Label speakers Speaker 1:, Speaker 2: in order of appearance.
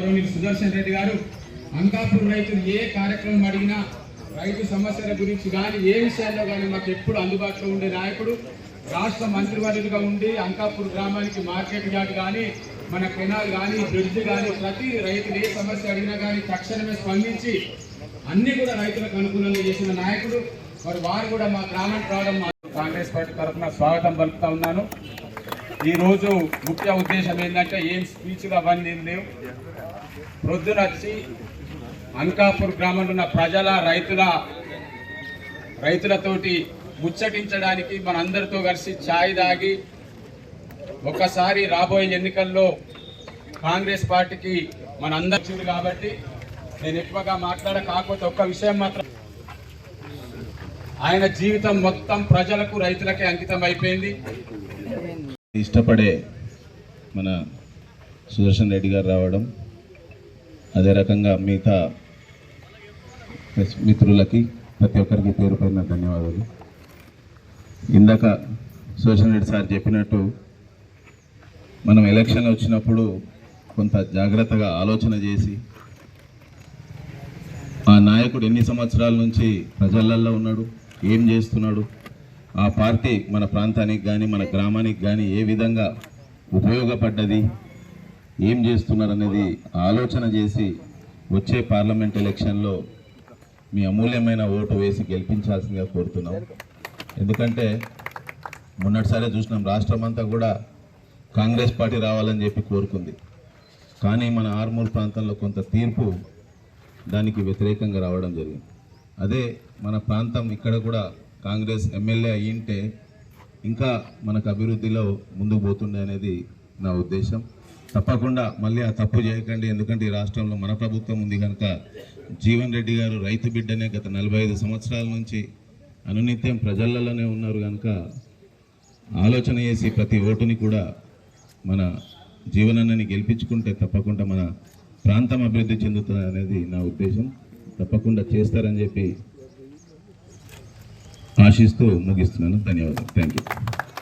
Speaker 1: గౌరవనీయులు సుదర్శన్ రెడ్డి గారు అంకాపూర్ రైతులు ఏ కార్యక్రమం అడిగినా రైతు సమస్యల గురించి కానీ ఏ విషయాల్లో కానీ మాకు ఎప్పుడు అందుబాటులో ఉండే నాయకుడు రాష్ట్ర మంత్రివర్యులుగా ఉండి అంకాపూర్ గ్రామానికి మార్కెట్ యార్డ్ కానీ మన కెనాల్ కానీ బ్రిడ్జ్ కానీ ప్రతి రైతులు ఏ సమస్య అడిగినా కానీ తక్షణమే స్పందించి అన్ని కూడా రైతులకు అనుకూలంగా చేసిన నాయకుడు. మరి వారు కూడా మా గ్రామానికి రావడం మా కాంగ్రెస్ పార్టీ తరఫున స్వాగతం పలుకుతా ఉన్నాను. ఈరోజు ముఖ్య ఉద్దేశం ఏంటంటే ఏం స్పీచ్లు అవన్నీ లేవు. ప్రొద్దున వచ్చి అంకాపూర్ గ్రామంలో ఉన్న ప్రజల రైతుల రైతులతోటి ముచ్చటించడానికి మనందరితో కలిసి ఛాయ్ తాగి ఒకసారి రాబోయే ఎన్నికల్లో కాంగ్రెస్ పార్టీకి మనందరి చూడు కాబట్టి నేను ఎక్కువగా మాట్లాడ కాకపోతే ఒక్క విషయం మాత్రం. ఆయన జీవితం మొత్తం ప్రజలకు రైతులకే అంకితం అయిపోయింది.
Speaker 2: ఇష్టపడే మన సుదర్శన్ రెడ్డి గారు రావడం అదే రకంగా మిగతా మిత్రులకి ప్రతి ఒక్కరికి పేరు పైన ధన్యవాదాలు. ఇందాక సోషల్ రెడ్డి సార్ చెప్పినట్టు మనం ఎలక్షన్ వచ్చినప్పుడు కొంత జాగ్రత్తగా ఆలోచన చేసి ఆ నాయకుడు ఎన్ని సంవత్సరాల నుంచి ప్రజలల్లో ఉన్నాడు ఏం చేస్తున్నాడు ఆ పార్టీ మన ప్రాంతానికి కానీ మన గ్రామానికి కానీ ఏ విధంగా ఉపయోగపడ్డది ఏం చేస్తున్నారు అనేది ఆలోచన చేసి వచ్చే పార్లమెంట్ ఎలక్షన్లో మీ అమూల్యమైన ఓటు వేసి గెలిపించాల్సిందిగా కోరుతున్నాం. ఎందుకంటే మొన్నటిసారి చూసినాం రాష్ట్రం అంతా కూడా కాంగ్రెస్ పార్టీ రావాలని చెప్పి కోరుకుంది. కానీ మన ఆర్మూర్ ప్రాంతంలో కొంత తీర్పు దానికి వ్యతిరేకంగా రావడం జరిగింది. అదే మన ప్రాంతం ఇక్కడ కూడా కాంగ్రెస్ ఎమ్మెల్యే అయ్యింటే ఇంకా మనకు అభివృద్ధిలో ముందుకు పోతుండే అనేది నా ఉద్దేశం. తప్పకుండా మళ్ళీ ఆ తప్పు చేయకండి. ఎందుకంటే ఈ రాష్ట్రంలో మన ప్రభుత్వం ఉంది కనుక జీవన్ రెడ్డి గారు రైతు బిడ్డనే గత నలభై ఐదు సంవత్సరాల నుంచి అనునిత్యం ప్రజలలోనే ఉన్నారు కనుక ఆలోచన చేసి ప్రతి ఓటుని కూడా మన జీవనాన్ని గెలిపించుకుంటే తప్పకుండా మన ప్రాంతం అభివృద్ధి చెందుతుంది అనేది నా ఉద్దేశం. తప్పకుండా చేస్తారని చెప్పి ఆశిస్తూ ముగిస్తున్నాను. ధన్యవాదాలు. Thank you